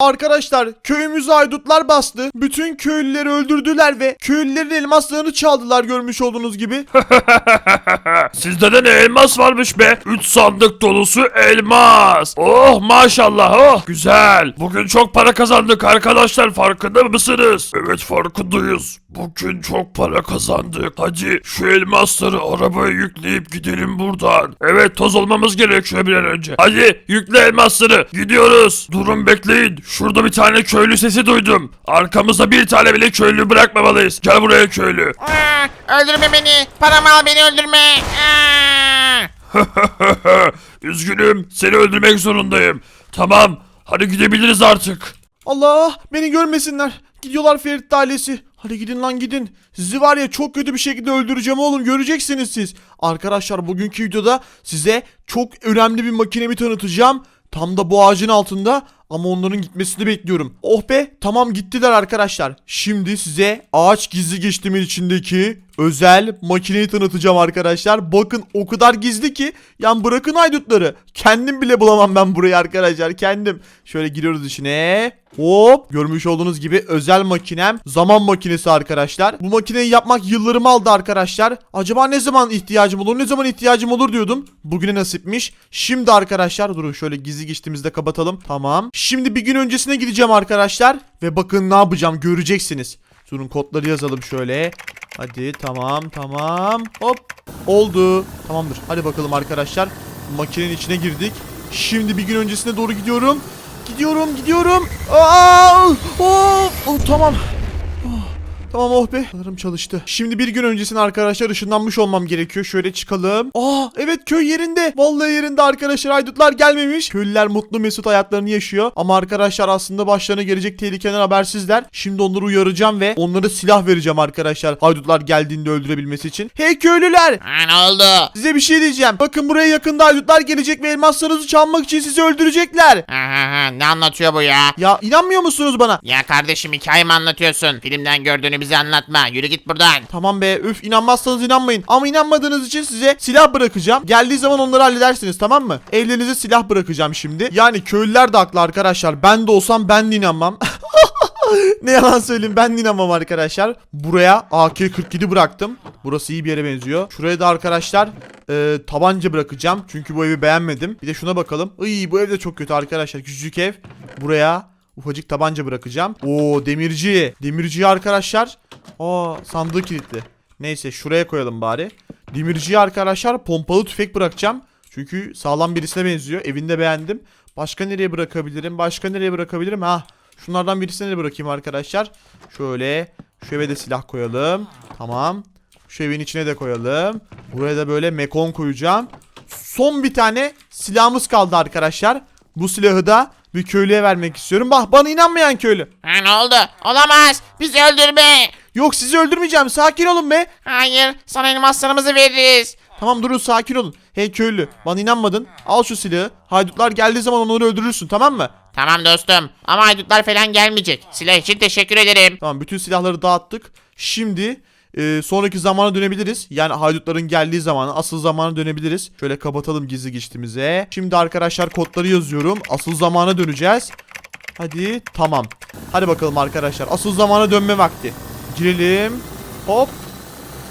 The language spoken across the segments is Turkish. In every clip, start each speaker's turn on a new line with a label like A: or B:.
A: Arkadaşlar köyümüzü haydutlar bastı. Bütün köylüleri öldürdüler ve köylülerin elmaslarını çaldılar görmüş olduğunuz gibi.
B: Sizde de ne elmas varmış be? 3 sandık dolusu elmas. Oh maşallah oh güzel. Bugün çok para kazandık arkadaşlar farkında mısınız? Evet farkındayız. Bugün çok para kazandık. Hadi şu elmasları arabaya yükleyip gidelim buradan. Evet toz olmamız gerekiyor bir an önce. Hadi yükle elmasları. Gidiyoruz. Durun bekleyin. Şurada bir tane köylü sesi duydum. Arkamızda bir tane bile köylü bırakmamalıyız. Gel buraya köylü.
C: Aa, öldürme beni. Paramı al beni öldürme. Aa.
B: Üzgünüm, seni öldürmek zorundayım. Tamam, hadi gidebiliriz artık.
A: Allah beni görmesinler. Gidiyorlar Ferit ailesi. Hadi gidin lan gidin. Sizi var ya çok kötü bir şekilde öldüreceğim oğlum göreceksiniz siz. Arkadaşlar bugünkü videoda size çok önemli bir makinemi tanıtacağım. Tam da bu ağacın altında ama onların gitmesini bekliyorum. Oh be tamam gittiler arkadaşlar. Şimdi size ağaç gizli geçtiğimin içindeki özel makineyi tanıtacağım arkadaşlar. Bakın o kadar gizli ki yani bırakın haydutları. Kendim bile bulamam ben burayı arkadaşlar kendim. Şöyle giriyoruz içine. Hop görmüş olduğunuz gibi özel makinem zaman makinesi arkadaşlar. Bu makineyi yapmak yıllarımı aldı arkadaşlar. Acaba ne zaman ihtiyacım olur ne zaman ihtiyacım olur diyordum. Bugüne nasipmiş. Şimdi arkadaşlar durun şöyle gizli geçtiğimizde kapatalım. Tamam. Şimdi bir gün öncesine gideceğim arkadaşlar. Ve bakın ne yapacağım göreceksiniz. Durun kodları yazalım şöyle. Hadi tamam tamam. Hop. Oldu. Tamamdır. Hadi bakalım arkadaşlar. Makinenin içine girdik. Şimdi bir gün öncesine doğru gidiyorum. Gidiyorum gidiyorum. Aa, oh, oh, tamam. Tamam oh be. Sanırım çalıştı. Şimdi bir gün öncesine arkadaşlar ışınlanmış olmam gerekiyor. Şöyle çıkalım. Aa evet köy yerinde. Vallahi yerinde arkadaşlar. Haydutlar gelmemiş. Köylüler mutlu mesut hayatlarını yaşıyor. Ama arkadaşlar aslında başlarına gelecek tehlikeden habersizler. Şimdi onları uyaracağım ve onlara silah vereceğim arkadaşlar. Haydutlar geldiğinde öldürebilmesi için. Hey köylüler.
C: Aa, ne oldu?
A: Size bir şey diyeceğim. Bakın buraya yakında haydutlar gelecek ve elmaslarınızı çalmak için sizi öldürecekler.
C: Aha, ne anlatıyor bu ya?
A: Ya inanmıyor musunuz bana?
C: Ya kardeşim hikaye mi anlatıyorsun? Filmden gördüğünü bize anlatma. Yürü git buradan.
A: Tamam be üf inanmazsanız inanmayın. Ama inanmadığınız için size silah bırakacağım. Geldiği zaman onları halledersiniz tamam mı? Evlerinize silah bırakacağım şimdi. Yani köylüler de haklı arkadaşlar. Ben de olsam ben de inanmam. ne yalan söyleyeyim ben de inanmam arkadaşlar. Buraya AK-47 bıraktım. Burası iyi bir yere benziyor. Şuraya da arkadaşlar e, tabanca bırakacağım. Çünkü bu evi beğenmedim. Bir de şuna bakalım. Iy bu ev de çok kötü arkadaşlar. Küçücük ev. Buraya ufacık tabanca bırakacağım. Oo demirci. Demirci arkadaşlar. Aa sandığı kilitli. Neyse şuraya koyalım bari. Demirciye arkadaşlar pompalı tüfek bırakacağım. Çünkü sağlam birisine benziyor. Evinde beğendim. Başka nereye bırakabilirim? Başka nereye bırakabilirim? Ha. Şunlardan birisine de bırakayım arkadaşlar. Şöyle. Şu eve de silah koyalım. Tamam. Şu evin içine de koyalım. Buraya da böyle mekon koyacağım. Son bir tane silahımız kaldı arkadaşlar. Bu silahı da bir köylüye vermek istiyorum. Bak bana inanmayan köylü.
C: Ha, ne oldu? Olamaz. Bizi öldürme.
A: Yok sizi öldürmeyeceğim. Sakin olun be.
C: Hayır. Sana elmaslarımızı veririz.
A: Tamam durun sakin olun. Hey köylü bana inanmadın. Al şu silahı. Haydutlar geldiği zaman onları öldürürsün tamam mı?
C: Tamam dostum. Ama haydutlar falan gelmeyecek. Silah için teşekkür ederim.
A: Tamam bütün silahları dağıttık. Şimdi e, sonraki zamana dönebiliriz. Yani haydutların geldiği zamana asıl zamana dönebiliriz. Şöyle kapatalım gizli geçtiğimize. Şimdi arkadaşlar kodları yazıyorum. Asıl zamana döneceğiz. Hadi tamam. Hadi bakalım arkadaşlar. Asıl zamana dönme vakti. Girelim. Hop.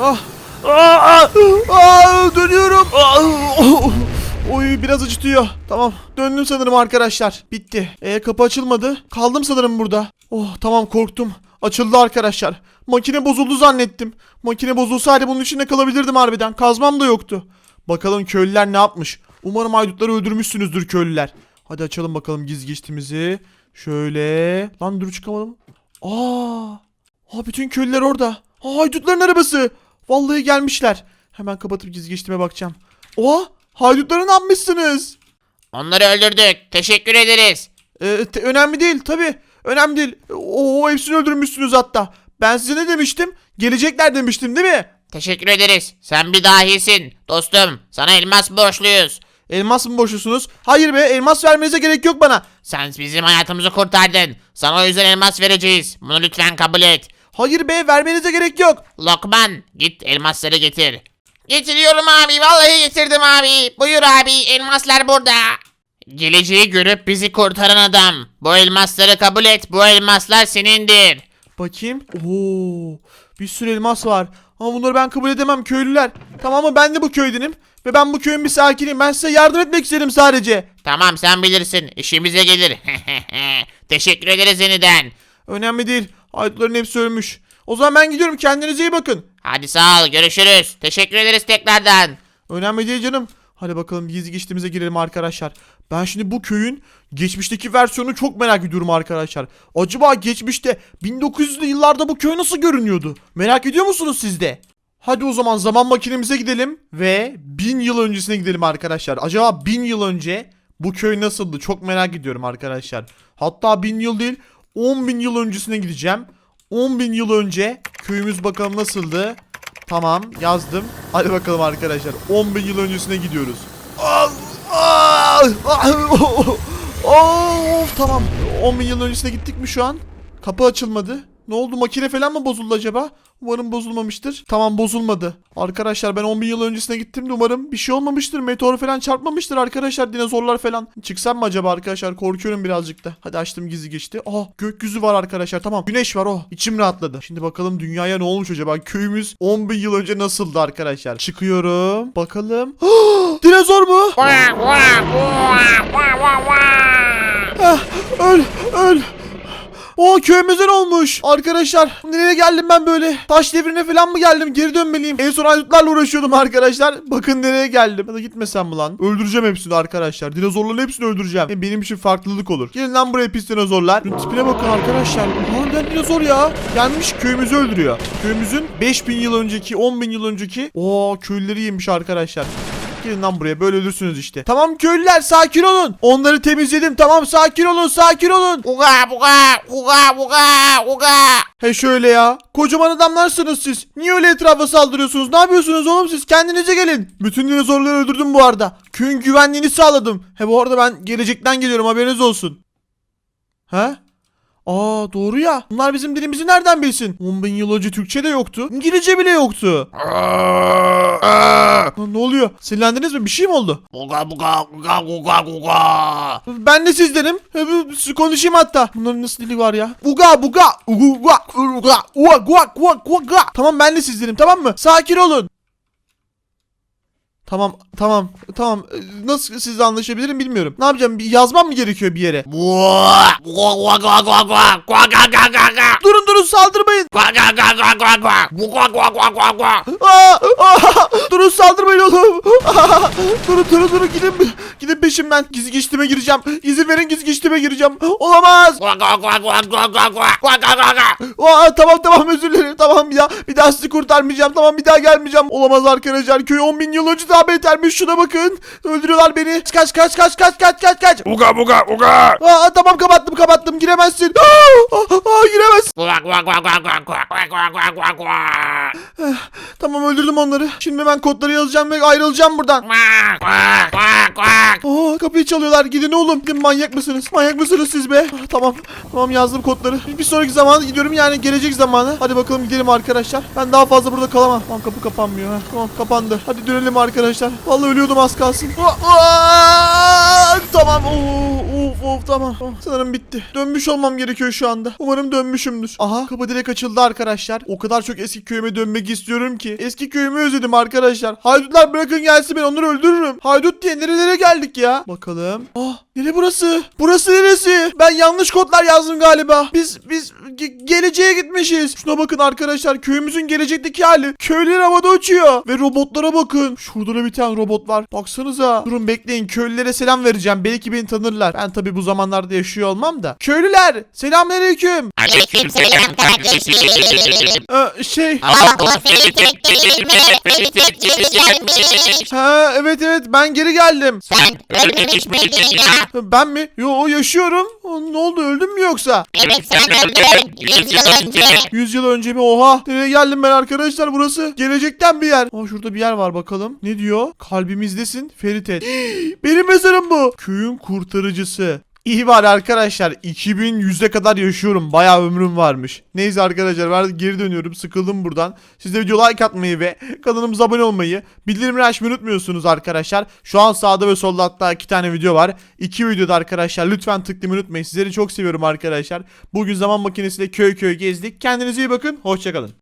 A: Ah. Aa, aa, dönüyorum. Aa, oh. Oy biraz acıtıyor. Tamam. Döndüm sanırım arkadaşlar. Bitti. E kapı açılmadı. Kaldım sanırım burada. Oh tamam korktum. Açıldı arkadaşlar. Makine bozuldu zannettim. Makine bozulsaydı bunun içinde kalabilirdim harbiden. Kazmam da yoktu. Bakalım köylüler ne yapmış. Umarım haydutları öldürmüşsünüzdür köylüler. Hadi açalım bakalım gizli geçtiğimizi. Şöyle. Lan dur çıkamadım. Aa. Aa bütün köylüler orada. Aa haydutların arabası. Vallahi gelmişler. Hemen kapatıp gizli geçtiğime bakacağım. Oha haydutları ne yapmışsınız?
C: Onları öldürdük. Teşekkür ederiz.
A: Ee, önemli değil tabi. Önemli değil. Oo hepsini öldürmüşsünüz hatta. Ben size ne demiştim? Gelecekler demiştim değil mi?
C: Teşekkür ederiz. Sen bir dahisin. Dostum sana elmas borçluyuz.
A: Elmas mı boşusunuz? Hayır be elmas vermenize gerek yok bana.
C: Sen bizim hayatımızı kurtardın. Sana o yüzden elmas vereceğiz. Bunu lütfen kabul et.
A: Hayır be vermenize gerek yok.
C: Lokman git elmasları getir. Getiriyorum abi. Vallahi getirdim abi. Buyur abi. Elmaslar burada. Geleceği görüp bizi kurtaran adam. Bu elmasları kabul et. Bu elmaslar senindir.
A: Bakayım. Oo, bir sürü elmas var. Ama bunları ben kabul edemem köylüler. Tamam mı? Ben de bu köydenim. Ve ben bu köyün bir sakiniyim. Ben size yardım etmek istedim sadece.
C: Tamam sen bilirsin. İşimize gelir. Teşekkür ederiz yeniden.
A: Önemli değil. Haydutların hepsi ölmüş. O zaman ben gidiyorum. Kendinize iyi bakın.
C: Hadi sağ ol. Görüşürüz. Teşekkür ederiz tekrardan.
A: Önemli değil canım. Hadi bakalım gizli geçtiğimize girelim arkadaşlar. Ben şimdi bu köyün geçmişteki versiyonunu çok merak ediyorum arkadaşlar. Acaba geçmişte 1900'lü yıllarda bu köy nasıl görünüyordu? Merak ediyor musunuz siz de? Hadi o zaman zaman makinemize gidelim ve 1000 yıl öncesine gidelim arkadaşlar. Acaba 1000 yıl önce bu köy nasıldı? Çok merak ediyorum arkadaşlar. Hatta 1000 yıl değil 10 bin yıl öncesine gideceğim. 10 bin yıl önce köyümüz bakalım nasıldı? Tamam yazdım. Hadi bakalım arkadaşlar. 10 bin yıl öncesine gidiyoruz. Ah, ah, ah, Of tamam. 10 bin yıl öncesine gittik mi şu an? Kapı açılmadı. Ne oldu makine falan mı bozuldu acaba? Umarım bozulmamıştır. Tamam bozulmadı. Arkadaşlar ben 10 bin yıl öncesine gittim de umarım bir şey olmamıştır. Meteor falan çarpmamıştır arkadaşlar. Dinozorlar falan. Çıksam mı acaba arkadaşlar? Korkuyorum birazcık da. Hadi açtım gizli geçti. Aa gökyüzü var arkadaşlar. Tamam güneş var o. İçim rahatladı. Şimdi bakalım dünyaya ne olmuş acaba? Köyümüz 10 bin yıl önce nasıldı arkadaşlar? Çıkıyorum. Bakalım. Dinozor mu? Ah, öl öl. O köyümüzden olmuş. Arkadaşlar nereye geldim ben böyle? Taş devrine falan mı geldim? Geri dönmeliyim. En son haydutlarla uğraşıyordum arkadaşlar. Bakın nereye geldim. Ya da gitmesem mi lan? Öldüreceğim hepsini arkadaşlar. Dinozorların hepsini öldüreceğim. Hem benim için farklılık olur. Gelin lan buraya pis dinozorlar. Şunun tipine bakın arkadaşlar. Harbiden dinozor ya. Gelmiş köyümüzü öldürüyor. Köyümüzün 5000 yıl önceki 10.000 yıl önceki o köylüleri yemiş arkadaşlar. Gelin lan buraya böyle ölürsünüz işte. Tamam köylüler sakin olun. Onları temizledim. Tamam sakin olun sakin olun.
C: Uga buga uga buga uga.
A: He şöyle ya. Kocaman adamlarsınız siz. Niye öyle etrafa saldırıyorsunuz? Ne yapıyorsunuz oğlum siz? Kendinize gelin. Bütün dinozorları öldürdüm bu arada. Köyün güvenliğini sağladım. He bu arada ben gelecekten geliyorum haberiniz olsun. He? Aa doğru ya. Bunlar bizim dilimizi nereden bilsin? 10 bin yıl önce Türkçe de yoktu. İngilizce bile yoktu. Lan ne oluyor? Sinirlendiniz mi? Bir şey mi oldu?
C: Uga buga uga uga uga.
A: Ben de sizdenim. Konuşayım hatta. Bunların nasıl dili var ya? Uga buga. Uga uga uga uga uga uga uga. Tamam ben de sizdenim tamam mı? Sakin olun. Tamam tamam tamam nasıl sizle anlaşabilirim bilmiyorum. Ne yapacağım bir yazmam mı gerekiyor bir yere? durun durun saldırmayın. durun saldırmayın oğlum. durun durun durun gidin peşimden. Gizli geçtiğime gireceğim. İzin verin gizli geçtiğime gireceğim. Olamaz. Aa, tamam tamam özür dilerim. Tamam ya. Bir daha sizi kurtarmayacağım. Tamam bir daha gelmeyeceğim. Olamaz arkadaşlar. Köy 10 bin yıl önce daha betermiş. Şuna bakın. Öldürüyorlar beni. Kaç kaç kaç kaç kaç kaç kaç.
B: Uga uga uga.
A: Aa, tamam kapattım kapattım. Giremezsin. Aa, aa, giremezsin. tamam öldürdüm onları. Şimdi ben kodları yazacağım ve ayrılacağım buradan.
C: Oh,
A: Aa, kapıyı çalıyorlar. Gidin oğlum. Gidin manyak mısınız? Manyak mısınız siz be? Ah, tamam. Tamam yazdım kodları. Bir sonraki zamana gidiyorum. Yani gelecek zamanı hadi bakalım gidelim arkadaşlar. Ben daha fazla burada kalamam. Tamam kapı kapanmıyor ha. tamam kapandı. Hadi dönelim arkadaşlar. Vallahi ölüyordum az kalsın. Aa, aa, tamam. Oo, of of tamam. Oh, sanırım bitti. Dönmüş olmam gerekiyor şu anda. Umarım dönmüşümdür. Aha kapı direkt açıldı arkadaşlar. O kadar çok eski köyüme dönmek istiyorum ki. Eski köyümü özledim arkadaşlar. Haydutlar bırakın gelsin ben onları öldürürüm. Haydut diye nerelere geldik ya bakalım ah nere burası burası neresi ben yanlış kodlar yazdım galiba biz biz ge- geleceğe gitmişiz şuna bakın arkadaşlar köyümüzün gelecekteki hali köyler havada uçuyor ve robotlara bakın şurada da bir tane robot var baksanıza durun bekleyin köylülere selam vereceğim belki beni tanırlar ben tabi bu zamanlarda yaşıyor olmam da köylüler selamünaleyküm
C: kardeşim.
A: ee, şey
C: değil mi? Gelmiş.
A: ha evet evet ben geri geldim
C: Sen ölmemiş miydin ya?
A: ben mi yo yaşıyorum ne oldu öldüm mü yoksa
C: Evet sen öldün. Yüz yıl önce.
A: 100 yıl önce mi? Oha. Nereye geldim ben arkadaşlar? Burası gelecekten bir yer. Aa şurada bir yer var bakalım. Ne diyor? Kalbimizdesin Feritet. Benim mezarım bu. Köyün kurtarıcısı. İyi var arkadaşlar 2100'e kadar yaşıyorum bayağı ömrüm varmış. Neyse arkadaşlar ben geri dönüyorum sıkıldım buradan. Siz de video like atmayı ve kanalımıza abone olmayı bildirimleri açmayı unutmuyorsunuz arkadaşlar. Şu an sağda ve solda hatta iki tane video var. İki videoda arkadaşlar lütfen tıklamayı unutmayın. Sizleri çok seviyorum arkadaşlar. Bugün zaman makinesiyle köy köy gezdik. Kendinize iyi bakın hoşçakalın.